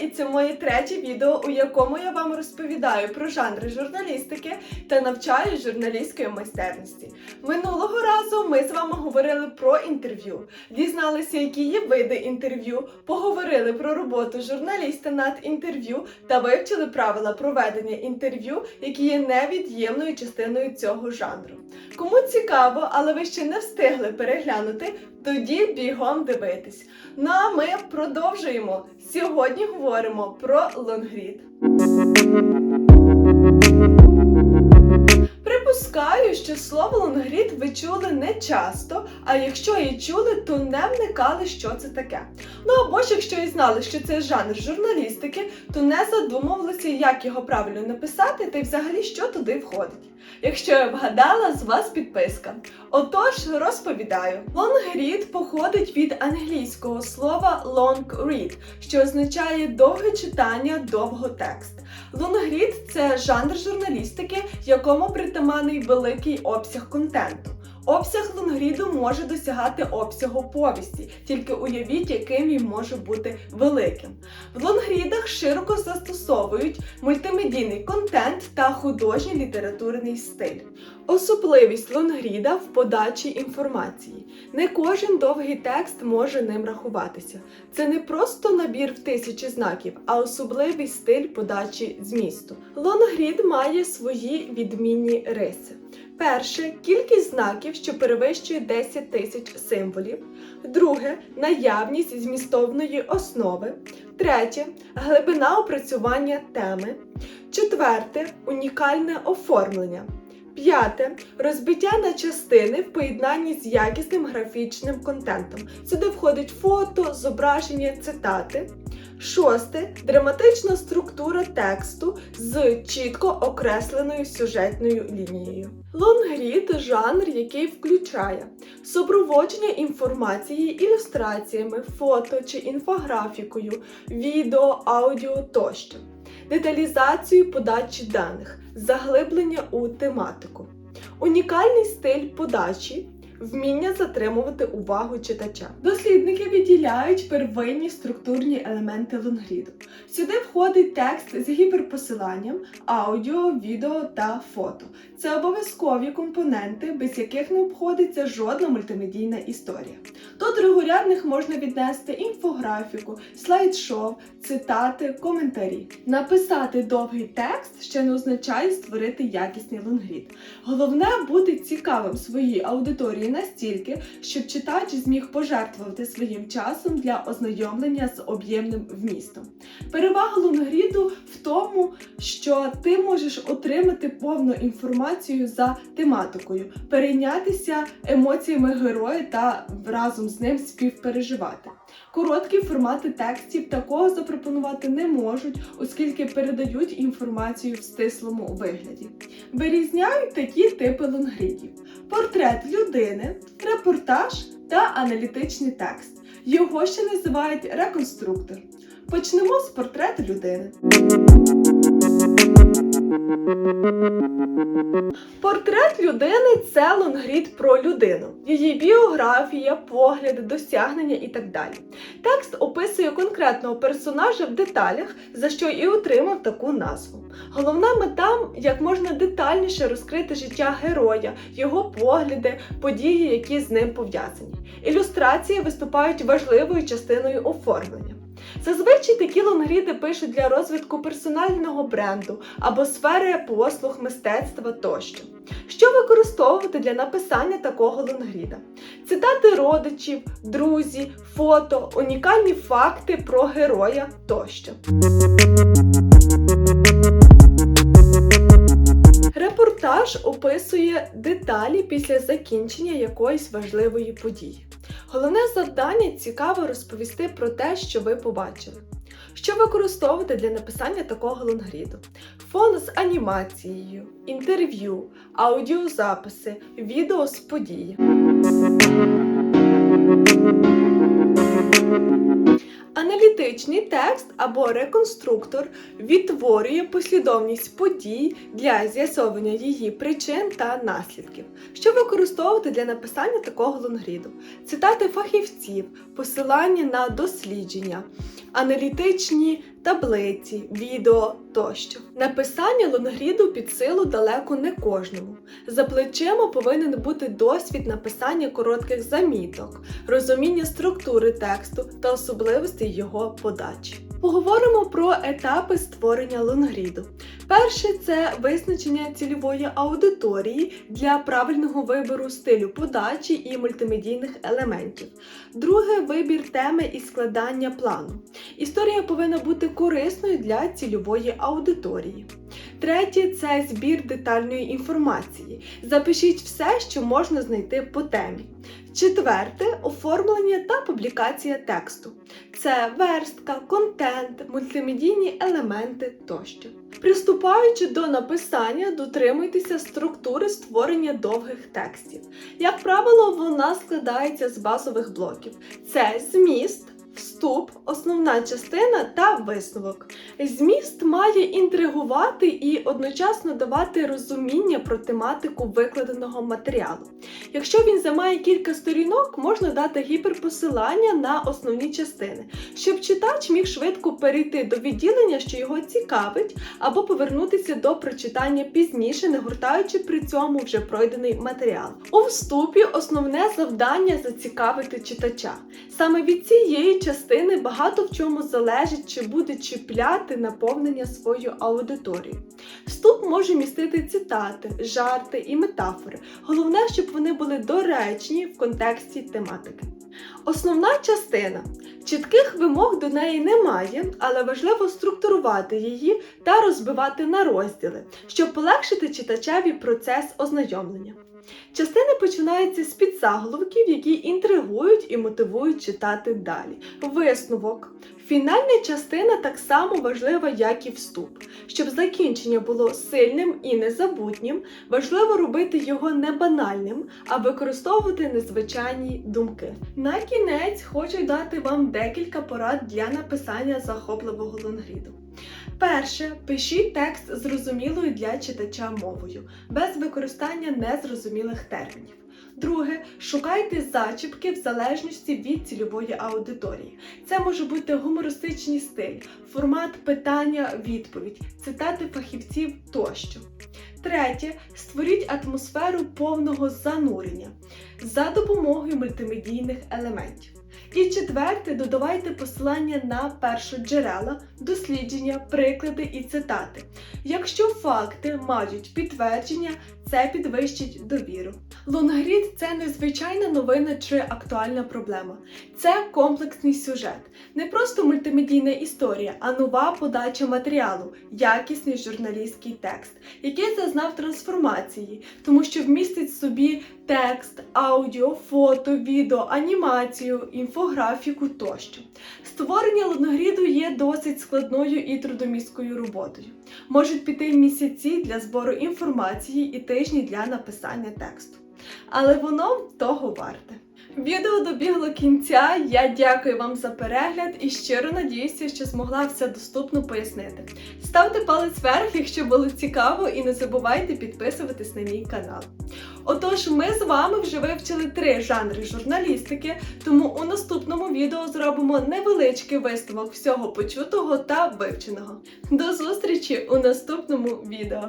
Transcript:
і це моє третє відео, у якому я вам розповідаю про жанри журналістики та навчаю журналістської майстерності. Минулого разу ми з вами говорили про інтерв'ю, дізналися, які є види інтерв'ю, поговорили про роботу журналіста над інтерв'ю та вивчили правила проведення інтерв'ю, які є невід'ємною частиною цього жанру. Кому цікаво, але ви ще не встигли переглянути, тоді бігом дивитись. Ну а ми продовжуємо. Сьогодні говоримо про лонгрід. Припускаю, що слово лонгрід ви чули не часто, а якщо і чули, то не вникали, що це таке. Ну або ж якщо і знали, що це жанр журналістики, то не задумувалися, як його правильно написати та й взагалі що туди входить. Якщо я вгадала, з вас підписка. Отож, розповідаю. Long-read походить від англійського слова long read, що означає довге читання, довготекст. Long-read – це жанр журналістики, якому притаманний великий обсяг контенту. Обсяг лонгріду може досягати обсягу повісті, тільки уявіть, яким він може бути великим. В лонгрідах широко застосовують мультимедійний контент та художній літературний стиль. Особливість лонгріда в подачі інформації. Не кожен довгий текст може ним рахуватися. Це не просто набір в тисячі знаків, а особливий стиль подачі змісту. Лонгрід має свої відмінні риси. Перше кількість знаків, що перевищує 10 тисяч символів. Друге наявність змістовної основи. Третє глибина опрацювання теми. Четверте унікальне оформлення. П'яте розбиття на частини в поєднанні з якісним графічним контентом. Сюди входить фото, зображення, цитати. Шосте драматична структура тексту з чітко окресленою сюжетною лінією. Лонгрід жанр, який включає супроводження інформації ілюстраціями, фото чи інфографікою, відео, аудіо тощо, деталізацію подачі даних, заглиблення у тематику, унікальний стиль подачі. Вміння затримувати увагу читача. Дослідники виділяють первинні структурні елементи лонгріду. Сюди входить текст з гіперпосиланням, аудіо, відео та фото. Це обов'язкові компоненти, без яких не обходиться жодна мультимедійна історія. До другорядних можна віднести інфографіку, слайд-шоу, цитати, коментарі. Написати довгий текст ще не означає створити якісний лонгрід. Головне бути цікавим своїй аудиторії настільки, щоб читач зміг пожертвувати своїм часом для ознайомлення з об'ємним вмістом. Перевага лонгріду в тому, що ти можеш отримати повну інформацію за тематикою, перейнятися емоціями героя та разом з ним співпереживати. Короткі формати текстів такого запропонувати не можуть, оскільки передають інформацію в стислому вигляді. Вирізняють такі типи лонгрідів: портрет людини, репортаж та аналітичний текст. Його ще називають реконструктор. Почнемо з портрету людини. Портрет людини це лонгрід про людину, її біографія, погляди, досягнення і так далі. Текст описує конкретного персонажа в деталях, за що і отримав таку назву. Головна мета як можна детальніше розкрити життя героя, його погляди, події, які з ним пов'язані. Ілюстрації виступають важливою частиною оформлення. Зазвичай такі лонгріди пишуть для розвитку персонального бренду або сфери послуг мистецтва тощо. Що використовувати для написання такого лонгріда? Цитати родичів, друзі, фото, унікальні факти про героя тощо. Репортаж описує деталі після закінчення якоїсь важливої події. Головне завдання цікаво розповісти про те, що ви побачили. Що використовувати для написання такого лонгріду? Фон з анімацією, інтерв'ю, аудіозаписи, відео з події. Аналітичний текст або реконструктор відтворює послідовність подій для з'ясовування її причин та наслідків. Що використовувати для написання такого лонгріду? Цитати фахівців, посилання на дослідження, аналітичні таблиці, відео тощо. Написання лонгріду під силу далеко не кожному. За плечима повинен бути досвід написання коротких заміток, розуміння структури тексту та особливостей його подачі. Поговоримо про етапи створення лонгріду. Перший це визначення цільової аудиторії для правильного вибору стилю подачі і мультимедійних елементів. Друге вибір теми і складання плану. Історія повинна бути корисною для цільової аудиторії. Третє це збір детальної інформації. Запишіть все, що можна знайти по темі. Четверте оформлення та публікація тексту. Це верстка, контент, мультимедійні елементи тощо. Приступаючи до написання, дотримуйтеся структури створення довгих текстів. Як правило, вона складається з базових блоків: це зміст. Вступ, основна частина та висновок. Зміст має інтригувати і одночасно давати розуміння про тематику викладеного матеріалу. Якщо він займає кілька сторінок, можна дати гіперпосилання на основні частини, щоб читач міг швидко перейти до відділення, що його цікавить, або повернутися до прочитання пізніше, не гуртаючи при цьому вже пройдений матеріал. У вступі основне завдання зацікавити читача. Саме від цієї частини багато в чому залежить, чи буде чіпляти наповнення свою аудиторію. Вступ може містити цитати, жарти і метафори. Головне, щоб вони були доречні в контексті тематики. Основна частина. Чітких вимог до неї немає, але важливо структурувати її та розбивати на розділи, щоб полегшити читачеві процес ознайомлення. Частини починаються з підзаголовків, які інтригують і мотивують читати далі. Висновок. Фінальна частина так само важлива, як і вступ. Щоб закінчення було сильним і незабутнім, важливо робити його не банальним, а використовувати незвичайні думки. На кінець хочу дати вам декілька порад для написання захопливого лонгріду. Перше, пишіть текст зрозумілою для читача мовою, без використання незрозумілих термінів. Друге, шукайте зачіпки в залежності від цільової аудиторії. Це може бути гумористичний стиль, формат питання-відповідь, цитати фахівців тощо. Третє, створіть атмосферу повного занурення за допомогою мультимедійних елементів. І четверте, додавайте посилання на першоджерела, дослідження, приклади і цитати. Якщо факти мають підтвердження, це підвищить довіру. Лонгрід це не звичайна новина чи актуальна проблема. Це комплексний сюжет, не просто мультимедійна історія, а нова подача матеріалу, якісний журналістський текст, який зазнав трансформації, тому що вмістить в собі текст, аудіо, фото, відео, анімацію, інфографіку тощо. Створення лонгріду є досить складною і трудомісткою роботою. Можуть піти місяці для збору інформації і тижні для написання тексту. Але воно того варте. Відео добігло кінця. Я дякую вам за перегляд і щиро надіюся, що змогла все доступно пояснити. Ставте палець вверх, якщо було цікаво, і не забувайте підписуватись на мій канал. Отож, ми з вами вже вивчили три жанри журналістики, тому у наступному відео зробимо невеличкий висновок всього почутого та вивченого. До зустрічі у наступному відео!